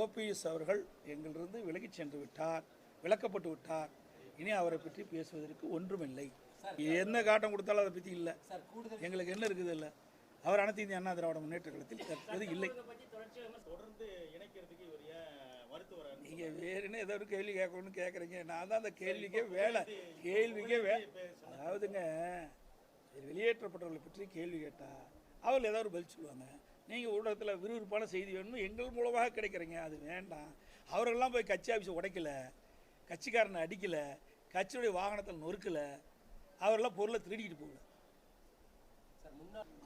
OPS அவர்கள் எங்களிலிருந்து விலகிச் சென்று விட்டார் விலக்கப்பட்டு விட்டார். இனி அவரை பற்றி பேசுவதற்கு ஒன்றுமில்லை. என்ன காட்டம் கொடுத்தாலும் அதை பற்றி இல்லை. எங்களுக்கு என்ன இருக்குது இல்லை? அவர் அனைத்து இந்திய அண்ணா திராவிட முன்னேற்ற கழகத்தில் தற்போது இல்லை. நீங்கள் வேறுன்னு ஏதோ ஒரு கேள்வி கேட்கணும்னு கேட்குறீங்க நான் தான் அந்த கேள்விக்கே வேலை. கேள்விக்கே வே அதாவதுங்க வெளியேற்றப்பட்டவர்களை பற்றி கேள்வி கேட்டால் அவர்கள் ஏதாவது பதில் சொல்லுவாங்க. நீங்கள் ஊடகத்தில் விறுவிறுப்பான செய்தி வேணும்னு எங்கள் மூலமாக கிடைக்கிறீங்க. அது வேண்டாம். அவர்கள்லாம் போய் கட்சி ஆஃபீஸை உடைக்கல கட்சிக்காரனை அடிக்கலை கட்சியுடைய வாகனத்தில் நொறுக்கலை அவரெல்லாம் பொருளை திருடிக்கிட்டு போகல.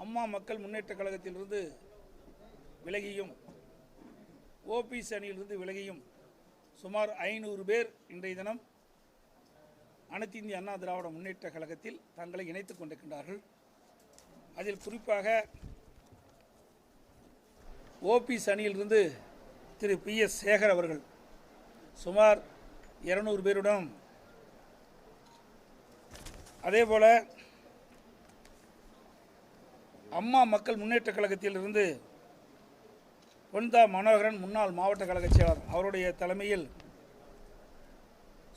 அம்மா மக்கள் முன்னேற்ற கழகத்திலிருந்து விலகியும் ஓபிஎஸ் அணியிலிருந்து விலகியும் சுமார் ஐநூறு பேர் இன்றைய தினம் அனைத்து இந்திய அண்ணா திராவிட முன்னேற்ற கழகத்தில் தங்களை இணைத்துக் கொண்டிருக்கின்றார்கள். அதில் குறிப்பாக ஓபிஎஸ் அணியிலிருந்து திரு பி எஸ் சேகர் அவர்கள் சுமார் இருநூறு பேருடன். அதேபோல அம்மா மக்கள் முன்னேற்ற கழகத்திலிருந்து பொன்தா மனோகரன் முன்னாள் மாவட்ட கழகச் செயலர் அவருடைய தலைமையில்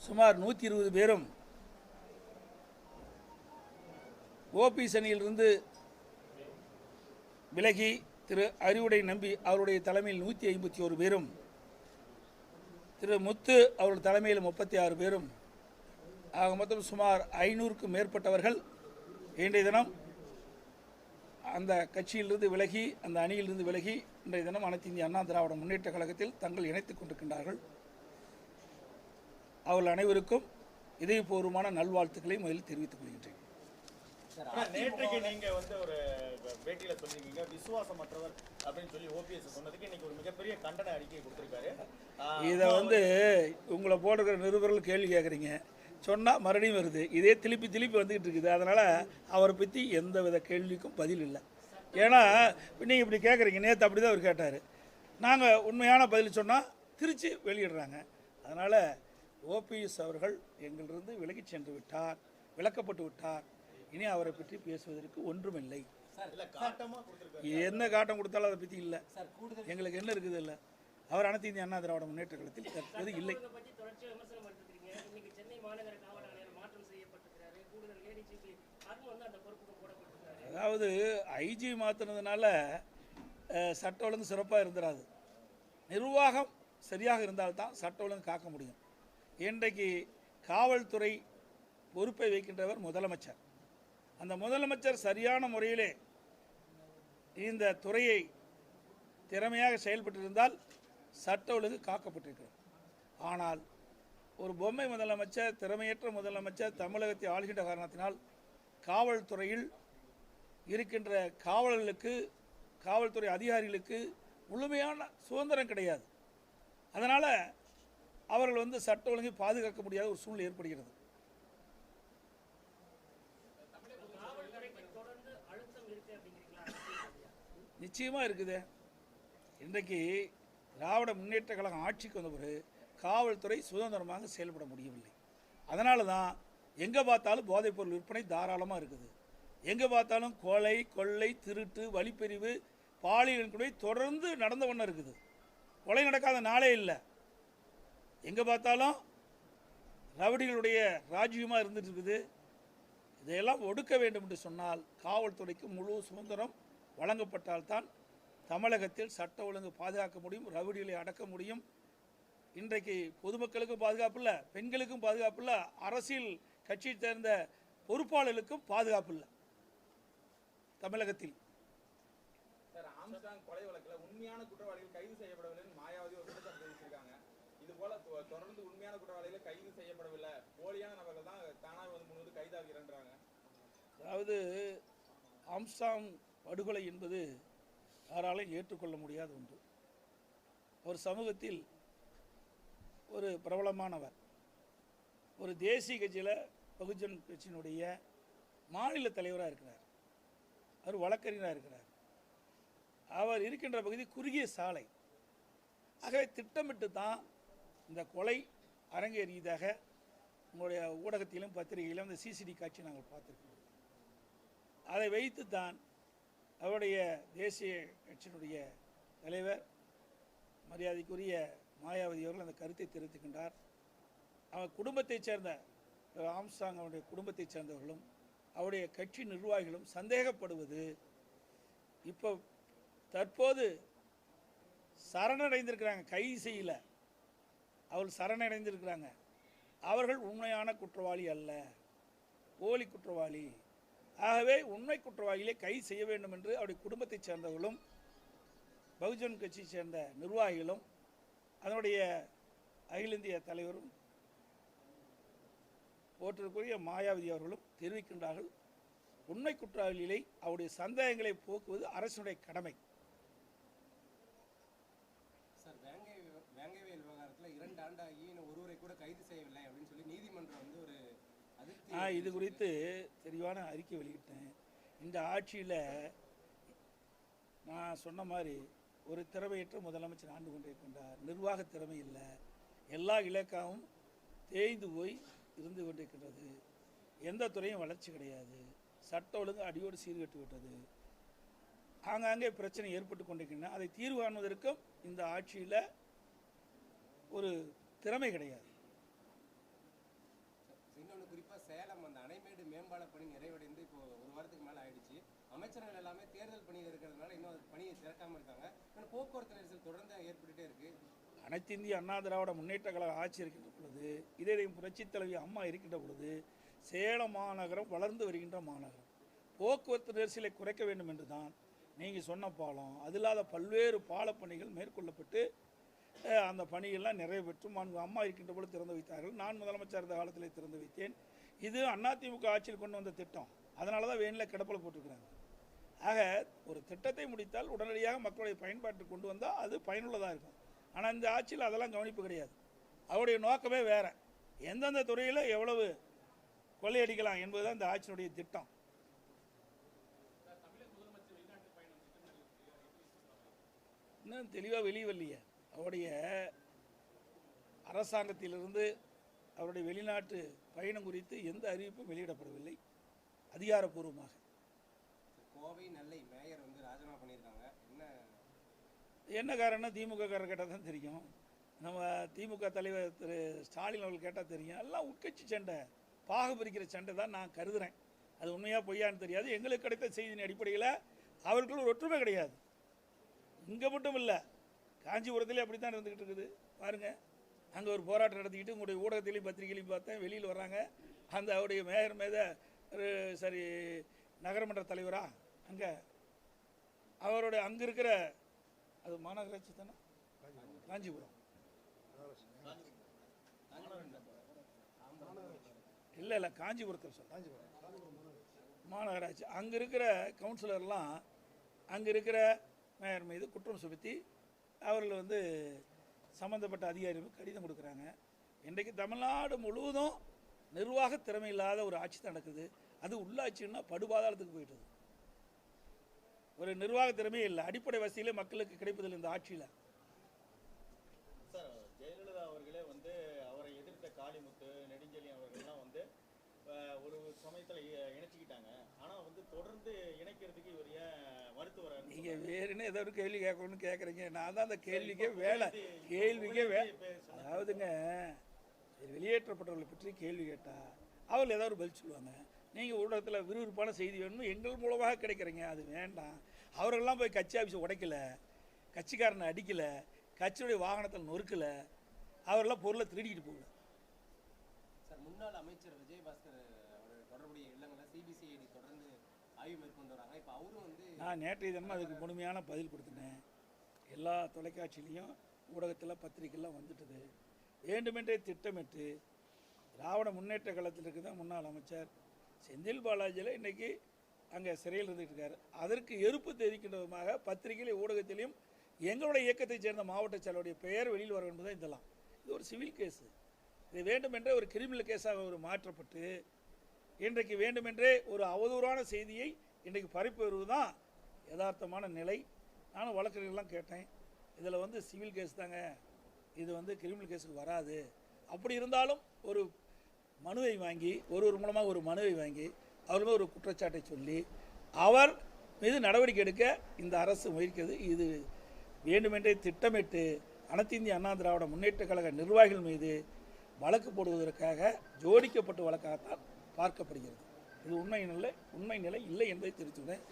சுமார் நூற்றி இருபது பேரும் ஓபிஎஸ் அணியிலிருந்து விலகி திரு அறிவுடை நம்பி அவருடைய தலைமையில் நூற்றி ஐம்பத்தி ஒரு பேரும் திரு முத்து அவருடைய தலைமையில் முப்பத்தி ஆறு பேரும் ஆக மொத்தம் சுமார் ஐநூறுக்கும் மேற்பட்டவர்கள் இன்றைய தினம் அந்த கட்சியிலிருந்து விலகி அந்த அணியிலிருந்து விலகி இன்றைய தினம் அனைத்து இந்திய அண்ணா திராவிட முன்னேற்ற கழகத்தில் தங்கள் இணைத்துக் கொண்டிருக்கின்றார்கள். அவர்கள் அனைவருக்கும் இதயபூர்வமான நல்வாழ்த்துக்களை முதலில் தெரிவித்துக் கொள்கின்றேன். நேற்றைக்கு நீங்க வந்து ஒரு பேட்டியில சொல்லிருக்கீங்க விசுவாசமற்றவர் அப்படின்னு சொல்லி ஓபிஎஸ் சொன்னதுக்கு இன்னைக்கு ஒரு மிகப்பெரிய கண்டன அறிக்கையை கொடுத்திருக்காரு. இதை வந்து உங்களை போடுற நிருபர்கள் கேள்வி கேட்குறீங்க. சொன்னால் மறுபடியும் வருது. இதே திருப்பி திருப்பி வந்துக்கிட்டு இருக்குது. அதனால் அவரை பற்றி எந்த வித கேள்விக்கும் பதில் இல்லை. ஏன்னா நீங்கள் இப்படி கேட்குறீங்க. நேற்று அப்படி தான் அவர் கேட்டார். நாங்கள் உண்மையான பதில் சொன்னால் திருச்சி வெளியிடுறாங்க. அதனால் ஓபிஎஸ் அவர்கள் எங்களிலிருந்து விலகிச் சென்று விட்டார் விலக்கப்பட்டு விட்டார். இனி அவரை பற்றி பேசுவதற்கு ஒன்றுமில்லை. என்ன காட்டம் கொடுத்தாலும் அதை பற்றி இல்லை. எங்களுக்கு என்ன இருக்குது இல்லை? அவர் அனைத்து இந்திய அண்ணா திராவிட முன்னேற்ற கழகத்தில் தற்போது இல்லை. அதாவது ஐஜி மாற்றினதுனால சட்ட ஒழுங்கு சிறப்பாக இருந்துராது. நிர்வாகம் சரியாக இருந்தால்தான் சட்ட ஒழுங்கு காக்க முடியும். இன்றைக்கு காவல்துறை பொறுப்பை வைக்கின்றவர் முதலமைச்சர். அந்த முதலமைச்சர் சரியான முறையிலே இந்த துறையை திறமையாக செயல்பட்டிருந்தால் சட்ட ஒழுங்கு காக்கப்பட்டிருக்கிறது. ஆனால் ஒரு பொம்மை முதலமைச்சர் திறமையற்ற முதலமைச்சர் தமிழகத்தை ஆளுகின்ற காரணத்தினால் காவல்துறையில் இருக்கின்ற காவலர்களுக்கு காவல்துறை அதிகாரிகளுக்கு முழுமையான சுதந்திரம் கிடையாது. அதனால் அவர்கள் வந்து சட்ட ஒழுங்கை பாதுகாக்க முடியாத ஒரு சூழ்நிலை ஏற்படுகிறது காவல்துறைக்கு தொடர்ந்து அழுத்தம் இருக்கு அப்படிங்கிறீங்களா நிச்சயமாக இருக்குது. இன்றைக்கு திராவிட முன்னேற்ற கழகம் ஆட்சிக்கு வந்த பிறகு காவல்துறை சுதந்திரமாக செயல்பட முடியவில்லை. அதனால தான் எங்கே பார்த்தாலும் போதைப்பொருள் விற்பனை தாராளமாக இருக்குது. எங்கே பார்த்தாலும் கொலை கொள்ளை திருட்டு வழிப்பறிவு பாலியல் கூட தொடர்ந்து நடந்த வண்ணம் இருக்குது. கொலை நடக்காத நாளே இல்லை. எங்கே பார்த்தாலும் ரவுடிகளுடைய ராஜ்யமாக இருந்துட்டு இருக்குது. இதையெல்லாம் ஒடுக்க வேண்டும் என்று சொன்னால் காவல்துறைக்கு முழு சுதந்திரம் வழங்கப்பட்டால்தான் தமிழகத்தில் சட்ட ஒழுங்கு பாதுகாக்க முடியும் ரவுடிகளை அடக்க முடியும். இன்றைக்கு பொதுமக்களுக்கும் பாதுகாப்பு இல்லை பெண்களுக்கும் பாதுகாப்பு இல்லை அரசியல் கட்சியை சேர்ந்த பொறுப்பாளர்களுக்கும் பாதுகாப்பு இல்லை. தமிழகத்தில். கொலை வழக்குல உண்மையான குற்றவாளிகள் கைது செய்யப்படவில்லைன்னு மாயாவதி ஒரு குற்றச்சாட்டு தெரிவிச்சிருக்காங்க. இது போல தொடர்ந்து உண்மையான குற்றவாளிகள் கைது செய்யப்படவில்லை. போலியான நபர்கள் தான் தானாக வந்து முன்வந்து அதாவது ஆம்ஸ்டாங் படுகொலை என்பது யாராலும் ஏற்றுக்கொள்ள முடியாத ஒன்று. ஒரு சமூகத்தில் ஒரு பிரபலமானவர் ஒரு தேசிய கட்சியில் பகுஜன் கட்சியினுடைய மாநில தலைவராக இருக்கிறார். அவர் வழக்கறிஞராக இருக்கிறார். அவர் இருக்கின்ற பகுதி குறுகிய சாலை. ஆகவே திட்டமிட்டு தான் இந்த கொலை அரங்கேறியதாக உங்களுடைய ஊடகத்திலும் பத்திரிகையிலும் இந்த சிசிடி காட்சி நாங்கள் பார்த்துருக்கோம் அதை வைத்து தான் அவருடைய தேசிய கட்சியினுடைய தலைவர் மரியாதைக்குரிய மாயாவதி அவர்கள் அந்த கருத்தை தெரிவித்துக்கின்றார். அவர் குடும்பத்தைச் சேர்ந்த ஆம்சாங் அவருடைய குடும்பத்தைச் சேர்ந்தவர்களும் அவருடைய கட்சி நிர்வாகிகளும் சந்தேகப்படுவது இப்போ தற்போது சரணடைந்திருக்கிறாங்க. கைது செய்யல. அவர்கள் சரணடைந்திருக்கிறாங்க. அவர்கள் உண்மையான குற்றவாளி அல்ல. போலி குற்றவாளி. ஆகவே உண்மை குற்றவாளிகளை கைது செய்ய வேண்டும் என்று அவருடைய குடும்பத்தைச் சேர்ந்தவர்களும் பகுஜன் கட்சியை சேர்ந்த நிர்வாகிகளும் அதனுடைய அகில இந்திய தலைவரும் போற்றிற்குரிய மாயாவதி அவர்களும் தெரிவிக்கின்றார்கள். உண்மை குற்றவாளிகளை அவருடைய சந்தேகங்களை போக்குவது அரசுடைய கடமை. சார் விவ- விவகாரத்தில் இரண்டு ஆண்டாகி ஒருவரை கூட கைது செய்யவில்லை அப்படின்னு சொல்லி நீதிமன்றம் வந்து ஒரு நான் இது குறித்து தெளிவான அறிக்கை வெளியிட்டேன். இந்த ஆட்சியில் நான் சொன்ன மாதிரி ஒரு திறமையற்ற முதலமைச்சர் ஆண்டு கொண்டே கொண்டார் நிர்வாக திறமை இல்லை. எல்லா இலக்காவும் தேய்ந்து போய் இருந்து கொண்டிருக்கின்றது. எந்த துறையும் வளர்ச்சி கிடையாது. சட்ட ஒழுங்கு அடியோடு சீர்கட்டு விட்டது. ஆங்காங்கே பிரச்சனை ஏற்பட்டு கொண்டிருக்கின்றன. அதை தீர்வு காண்பதற்கும் இந்த ஆட்சியில் ஒரு திறமை கிடையாது. அமைச்சர்கள் எல்லாமே தேர்தல் பணியில் இருக்கிறதுனால இன்னும் பணியை திறக்காமல் இருக்காங்க. இன்னும் போக்குவரத்து நெரிசல் தொடர்ந்து ஏற்பட்டுட்டே இருக்கு. அனைத்து இந்திய அண்ணா திராவிட முன்னேற்ற கழக ஆட்சி இருக்கின்ற பொழுது இதே புரட்சித் தலைவி அம்மா இருக்கின்ற பொழுது சேலம் மாநகரம் வளர்ந்து வருகின்ற மாநகரம். போக்குவரத்து நெரிசலை குறைக்க வேண்டும் என்று தான் நீங்கள் சொன்ன பாலம். அது இல்லாத பல்வேறு பாலப்பணிகள் மேற்கொள்ளப்பட்டு அந்த பணிகள்லாம் நிறைவேற்று மாண்பு அம்மா இருக்கின்ற பொழுது திறந்து வைத்தார்கள். நான் முதலமைச்சர் இருந்த காலத்தில் திறந்து வைத்தேன். இது அதிமுக ஆட்சியில் கொண்டு வந்த திட்டம். அதனால தான் வேனில் கிடப்பில் போட்டிருக்கிறாங்க. ஆக ஒரு திட்டத்தை முடித்தால் உடனடியாக மக்களுடைய பயன்பாட்டுக்கு கொண்டு வந்தால் அது பயனுள்ளதாக இருக்கும். ஆனால் இந்த ஆட்சியில் அதெல்லாம் கவனிப்பு கிடையாது. அவருடைய நோக்கமே வேற. எந்தெந்த துறையில் எவ்வளவு கொள்ளையடிக்கலாம் என்பது தான் இந்த ஆட்சியினுடைய திட்டம். இன்னும் தெளிவாக வெளியே வரலையே அவருடைய அரசாங்கத்திலிருந்து அவருடைய வெளிநாட்டு பயணம் குறித்து எந்த அறிவிப்பும் வெளியிடப்படவில்லை. அதிகாரப்பூர்வமாக. கோவை நெல்லை மேயர் வந்து ராஜினாமா பண்ணியிருக்காங்க. என்ன? என்ன காரணம் திமுக காரர் கேட்டால் தான் தெரியும். நம்ம திமுக தலைவர் திரு. ஸ்டாலின் அவர்கள் கேட்டால் தெரியும். எல்லாம் உட்கட்சி சண்டை. பாகு பிரிக்கிற சண்டை தான் நான் கருதுறேன். அது உண்மையாக பொய்யான்னு தெரியாது. எங்களுக்கு கிடைத்த செய்தியின் அடிப்படையில் அவர்கள் ஒரு ஒற்றுமை கிடையாது. இங்கே மட்டும் இல்லை காஞ்சிபுரத்துலேயே அப்படி தான் இருந்துக்கிட்டு இருக்குது. பாருங்கள் அங்கே ஒரு போராட்டம் நடத்திக்கிட்டு உங்களுடைய ஊடகத்திலையும் பத்திரிகையிலையும் பார்த்தேன். வெளியில் வர்றாங்க. அந்த அவருடைய மேயர் மேத ஒரு சரி நகரமன்ற தலைவரா? அங்கே அவருடைய அங்கே இருக்கிற அது மாநகராட்சி தானே? காஞ்சிபுரம். இல்லை இல்லை காஞ்சிபுரத்தில் காஞ்சிபுரம் மாநகராட்சி. அங்கே இருக்கிற கவுன்சிலர்லாம் அங்கே இருக்கிற மேயர் மீது குற்றம் சுமத்தி அவர்கள் வந்து சம்மந்தப்பட்ட அதிகாரிகளுக்கு கடிதம் கொடுக்குறாங்க. இன்றைக்கு தமிழ்நாடு முழுவதும் நிர்வாக திறமை இல்லாத ஒரு ஆட்சி தான் நடக்குது. அது உள்ளாட்சின்னா படுபாதாளத்துக்கு போயிட்டுது ஒரு நிர்வாக திறமையே இல்லை. அடிப்படை வசதியிலே மக்களுக்கு கிடைப்பதில்லை இந்த ஆட்சியில். சார் ஜெயலலிதா அவர்களே வந்து அவரை எதிர்த்த காளிமுத்து நெடுஞ்செழியன் அவர்கள்லாம் வந்து ஒரு சமயத்தில் இணைச்சிக்கிட்டாங்க. ஆனால் வந்து தொடர்ந்து இணைக்கிறதுக்கு இவர் ஏன் மருத்துவர் நீங்கள் வேறுன்னு ஏதோ ஒரு கேள்வி கேட்கணும்னு கேட்குறீங்க. நான் தான் அந்த கேள்விக்கே வேலை. கேள்விக்கே வே அதாவதுங்க வெளியேற்றப்பட்டவர்களை பற்றி கேள்வி கேட்டால் அவர்கள் ஏதாவது பதில் சொல்லுவாங்க. நீங்கள் ஊடகத்தில் விறுவிறுப்பான செய்தி வேணும்னு எங்கள் மூலமாக கிடைக்கிறீங்க. அது வேண்டாம். அவர்கள்லாம் போய் கட்சி ஆஃபீஸை உடைக்கல. கட்சிக்காரனை அடிக்கலை. கட்சியுடைய வாகனத்தில் நொறுக்கல. அவரெல்லாம் பொருளை திருடிக்கிட்டு போகல. சார் முன்னாள் அமைச்சர் விஜயபாஸ்கர் தொடர்புடைய இல்லங்களை சிபிசிஐடி தொடர்ந்து ஆய்வு மேற்கொண்டு வராங்க. இப்போ அவரும் வந்து நான் நேற்றைய தினமும் அதுக்கு முழுமையான பதில் கொடுத்துட்டேன். எல்லா தொலைக்காட்சியிலையும் ஊடகத்தில் பத்திரிக்கைலாம் வந்துட்டுது. வேண்டுமென்றே திட்டமிட்டு திராவிட முன்னேற்ற கழகத்தில் இருக்கிற முன்னாள் அமைச்சர் செந்தில் பாலாஜியில் இன்றைக்கி அங்கே சிறையில் இருந்துகிட்டு இருக்காரு. அதற்கு எதிர்ப்பு தெரிவிக்கின்ற விதமாக பத்திரிகையிலும் ஊடகத்திலையும் எங்களுடைய இயக்கத்தைச் சேர்ந்த மாவட்ட செயலருடைய பெயர் வெளியில் வர என்பது இதெல்லாம். இது ஒரு சிவில் கேஸு. இது வேண்டுமென்றே ஒரு கிரிமினல் கேஸாக ஒரு மாற்றப்பட்டு இன்றைக்கு வேண்டுமென்றே ஒரு அவதூறான செய்தியை இன்றைக்கு பரப்பி வருவது தான் யதார்த்தமான நிலை. நானும் வழக்கறிஞர்லாம் கேட்டேன். இதில் வந்து சிவில் கேஸ் தாங்க. இது வந்து கிரிமினல் கேஸுக்கு வராது. அப்படி இருந்தாலும் ஒரு மனுவை வாங்கி ஒருவர் மூலமாக ஒரு மனுவை வாங்கி அவர் ஒரு குற்றச்சாட்டை சொல்லி அவர் மீது நடவடிக்கை எடுக்க இந்த அரசு முயற்கிறது இது வேண்டுமென்றே திட்டமிட்டு அனைத்து இந்திய அண்ணா திராவிட முன்னேற்ற கழக நிர்வாகிகள் மீது வழக்கு போடுவதற்காக ஜோடிக்கப்பட்ட வழக்காகத்தான் பார்க்கப்படுகிறது. இது உண்மை நிலை உண்மை நிலை இல்லை என்பதை தெரிவித்துள்ளேன்